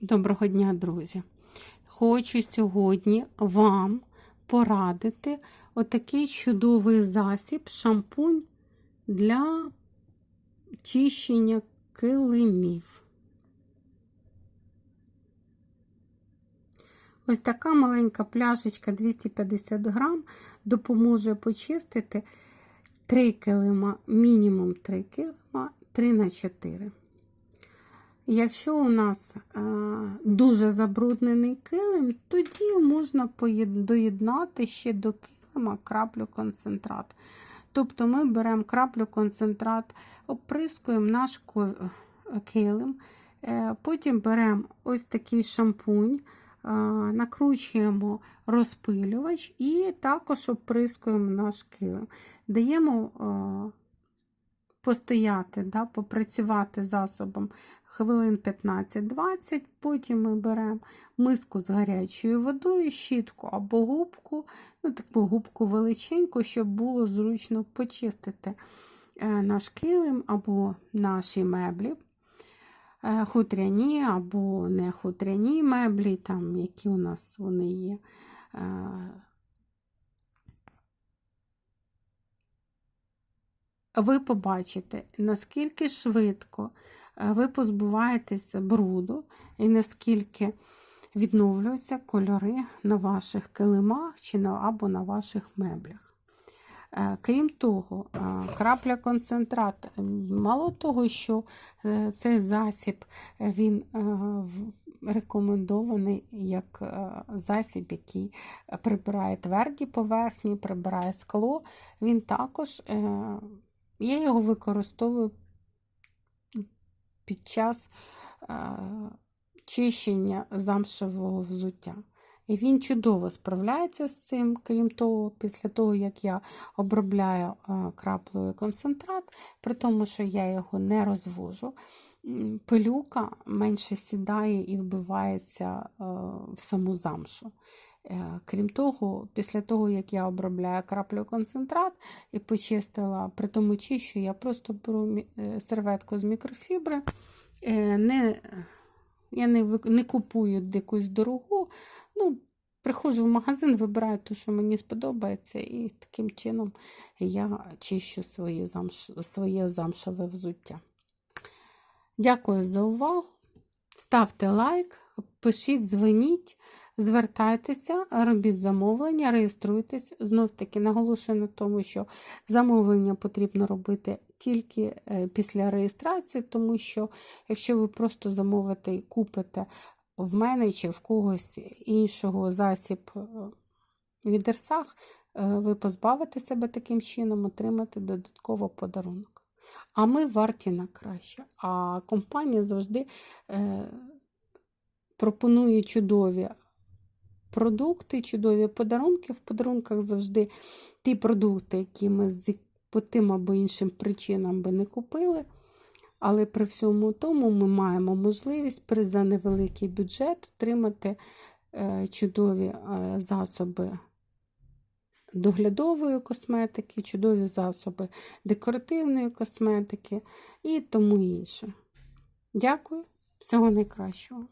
Доброго дня, друзі! Хочу сьогодні вам порадити отакий чудовий засіб, шампунь для чищення килимів. Ось така маленька пляшечка 250 грам допоможе почистити 3 килима, мінімум 3 килима, 3 на 4. Якщо у нас е, дуже забруднений килим, тоді можна доєднати ще до килима краплю концентрат. Тобто ми беремо краплю концентрат, оприскуємо наш килим, е, потім беремо ось такий шампунь, е, накручуємо розпилювач і також оприскуємо наш килим. Даємо постояти, да, попрацювати засобом хвилин 15-20, потім ми беремо миску з гарячою водою, щітку або губку, ну таку губку величеньку, щоб було зручно почистити е, наш килим або наші меблі. Е, хутряні або не хутряні меблі, там, які у нас вони є. Ви побачите, наскільки швидко е, ви позбуваєтеся бруду і наскільки відновлюються кольори на ваших килимах чи на, або на ваших меблях. Е, крім того, е, крапля концентрат, мало того, що цей засіб він рекомендований як засіб, який прибирає тверді поверхні, прибирає скло, він також я його використовую під час чищення замшевого взуття. І він чудово справляється з цим, крім того, після того, як я обробляю краплею концентрат, при тому, що я його не розвожу, пилюка менше сідає і вбивається в саму замшу. Е, крім того, після того, як я обробляю краплю концентрат і почистила, при тому чищу, я просто беру е, серветку з мікрофібри, е, не, я не не купую якусь дорогу. ну, Приходжу в магазин, вибираю те, що мені сподобається, і таким чином я чищу своє, замш... своє замшеве взуття. Дякую за увагу. Ставте лайк, пишіть, дзвоніть. Звертайтеся, робіть замовлення, реєструйтесь. Знов таки наголошую на тому, що замовлення потрібно робити тільки е, після реєстрації, тому що якщо ви просто замовите і купите в мене чи в когось іншого засіб е, від е, ви позбавите себе таким чином, отримати додатково подарунок. А ми варті на краще. А компанія завжди пропонує чудові продукти, чудові подарунки. В подарунках завжди ті продукти, які ми по тим або іншим причинам би не купили. Але при всьому тому ми маємо можливість при за невеликий бюджет отримати е, чудові е, засоби доглядової косметики, чудові засоби декоративної косметики і тому інше. Дякую, всього найкращого.